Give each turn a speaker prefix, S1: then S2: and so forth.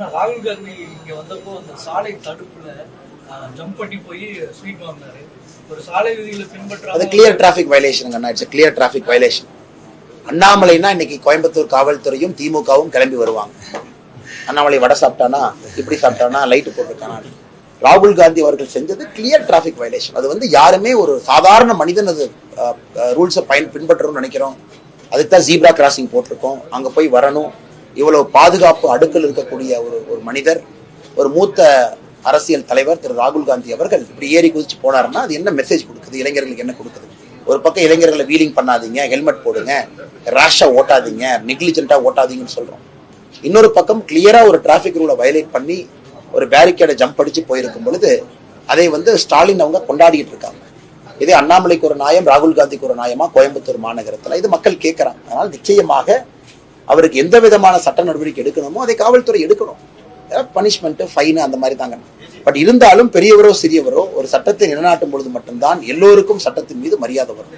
S1: ராகுல் காந்தி இங்க வந்தப்போ அந்த சாலை தடுப்புல ஜம்ப் பண்ணி போய் ஸ்வீட் வாங்கினாரு. ஒரு சாலை விதிகளை
S2: அது கிளியர் டிராஃபிக் வயலேஷன் அண்ணா இட்ஸ் கிளியர் டிராஃபிக் வயலேஷன் அண்ணாமலைனா இன்னைக்கு கோயம்புத்தூர் காவல்துறையும் திமுகவும் கிளம்பி வருவாங்க. அண்ணாமலை வடை சாப்பிட்டானா இப்படி சாப்பிட்டானா லைட்டு போட்டிருக்கானா? ராகுல் காந்தி அவர்கள் செஞ்சது கிளியர் டிராஃபிக் வயலேஷன் அது வந்து யாருமே ஒரு சாதாரண மனிதன் அது ரூல்ஸை பயன் பின்பற்றணும்னு நினைக்கிறோம். அதுக்கு தான் ஜீப்ரா கிராசிங் போட்டிருக்கோம். அங்கே போய் வரணும். இவ்வளவு பாதுகாப்பு அடுக்கல் இருக்கக்கூடிய ஒரு ஒரு மனிதர் ஒரு மூத்த அரசியல் தலைவர் திரு ராகுல் காந்தி அவர்கள் இப்படி ஏறி குதிச்சு போனாருன்னா அது என்ன மெசேஜ் கொடுக்குது? இளைஞர்களுக்கு என்ன கொடுக்குது? ஒரு பக்கம் இளைஞர்களை வீலிங் பண்ணாதீங்க ஹெல்மெட் போடுங்க ரேஷா ஓட்டாதீங்க நெக்லிஜென்ட்டா ஓட்டாதீங்கன்னு சொல்றோம். இன்னொரு பக்கம் கிளியரா ஒரு டிராஃபிக் ரூலை வயலேட் பண்ணி ஒரு பேரிகேடை ஜம்ப் அடிச்சு போயிருக்கும் பொழுது அதை வந்து ஸ்டாலின் அவங்க கொண்டாடிட்டு இருக்காங்க. இதே அண்ணாமலைக்கு ஒரு நியாயம் ராகுல் காந்திக்கு ஒரு நியாயமா கோயம்புத்தூர் மாநகரத்துல இது மக்கள் கேட்கறாங்க அதனால் நிச்சயமாக அவருக்கு எந்த விதமான சட்ட நடவடிக்கை எடுக்கணுமோ அதை காவல்துறை எடுக்கணும். பனிஷ்மெண்ட் ஃபைன் அந்த மாதிரி தாங்க. பட் இருந்தாலும் பெரியவரோ சிறியவரோ ஒரு சட்டத்தை நிலைநாட்டும் பொழுது மட்டும்தான் எல்லோருக்கும் சட்டத்தின் மீது மரியாதை வரும்.